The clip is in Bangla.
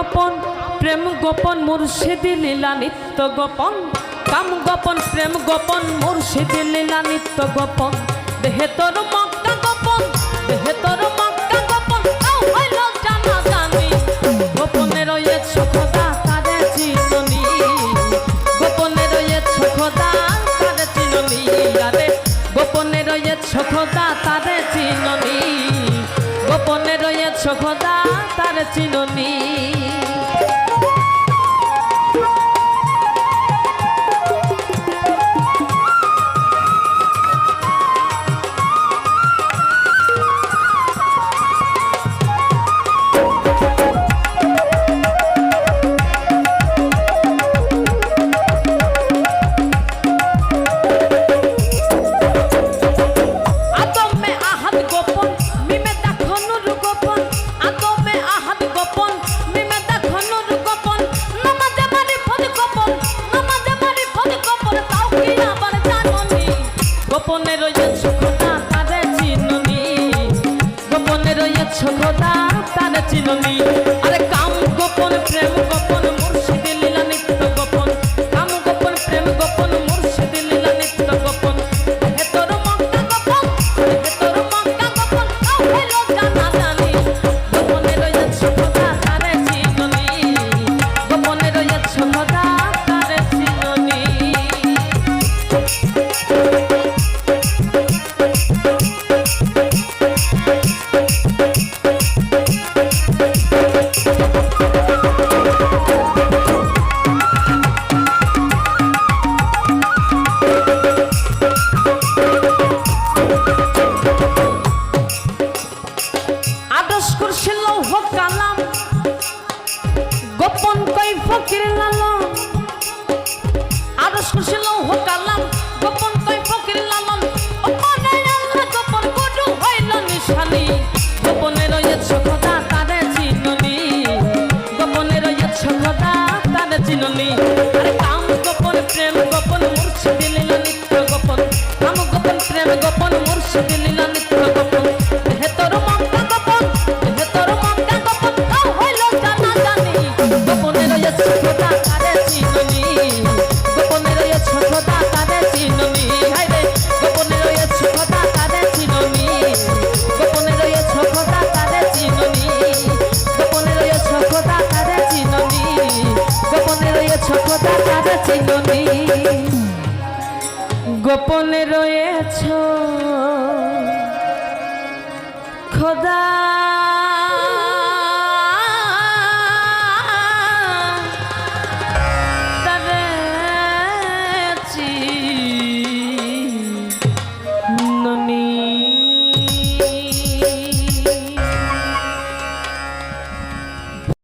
গোপন, প্রেম গোপন মুর্শিদি লীলা নিত্য গোপন। কাম গোপন, প্রেম গোপন মুর্শিদি লীলা নিত্য গোপন। দেহে তোর মক্কা গোপন, দেহে তোর মক্কা গোপন। আও হইল জানা জানি গোপনে রয়েছে খোদা তারে চিননি গোপনে রয়েছে খোদা তারে চিননি আরে গোপনে রয়েছে খোদা তারে চিননি গোপনে রয়েছে খোদা তারে চিননি গোপনে রয়েছে খোদা তারে চিননি গোপনে রয়েছে খোদা তারে চিননি কই ফকির লালন। আদর্শ করছিল হোক কালাম গোপন কই ফকির লালন। গোপনে রয়েছে খোদা, তারে চিননি। আরে কাম গোপন, প্রেম গোপন কাছে তুমি। গোপনে রয়েছ। খোদা